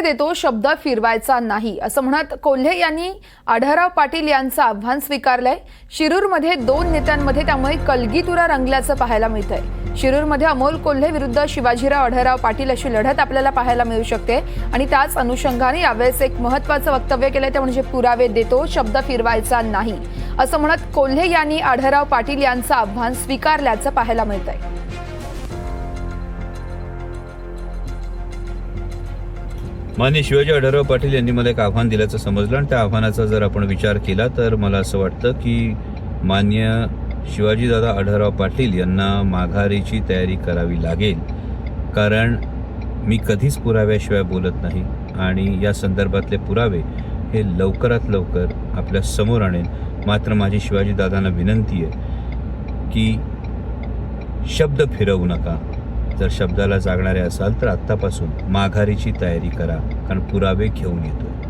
देतो? शब्द फिरवायचा नाही असं म्हणत कोल्हे यांनी आढळराव पाटील यांचं आव्हान स्वीकारलंय. शिरूरमध्ये दोन नेत्यांमध्ये त्यामुळे कलगीतुरा रंगल्याचं पाहायला मिळतंय. शिरूरमध्ये अमोल कोल्हे विरुद्ध शिवाजीराव आढळराव पाटील अशी लढत आपल्याला पाहायला मिळू शकते. आणि त्याच अनुषंगाने यावेळेस एक महत्वाचं वक्तव्य केलंय ते म्हणजे पुरावे देतो शब्द फिरवायचा नाही. असं म्हणत कोल्हे यांनी आढळराव पाटील यांचं आव्हान स्वीकारल्याचं पाहायला मिळतंय. मान्य शिवाजी आढळराव पाटील यांनी मला एक आव्हान दिल्याचं समजलं आणि त्या आव्हानाचा जर आपण विचार केला तर मला असं वाटतं की मान्य शिवाजीदादा आढळराव पाटील यांना माघारीची तयारी करावी लागेल. कारण मी कधीच पुराव्याशिवाय बोलत नाही आणि या संदर्भातले पुरावे हे लवकरात लवकर आपल्यासमोर आणेन मात्र माझी शिवाजीदादांना विनंती आहे की शब्द फिरवू नका. जर शब्दाला जागणारे असाल तर आत्तापासून माघारीची तयारी करा कारण पुरावे घेऊन येतो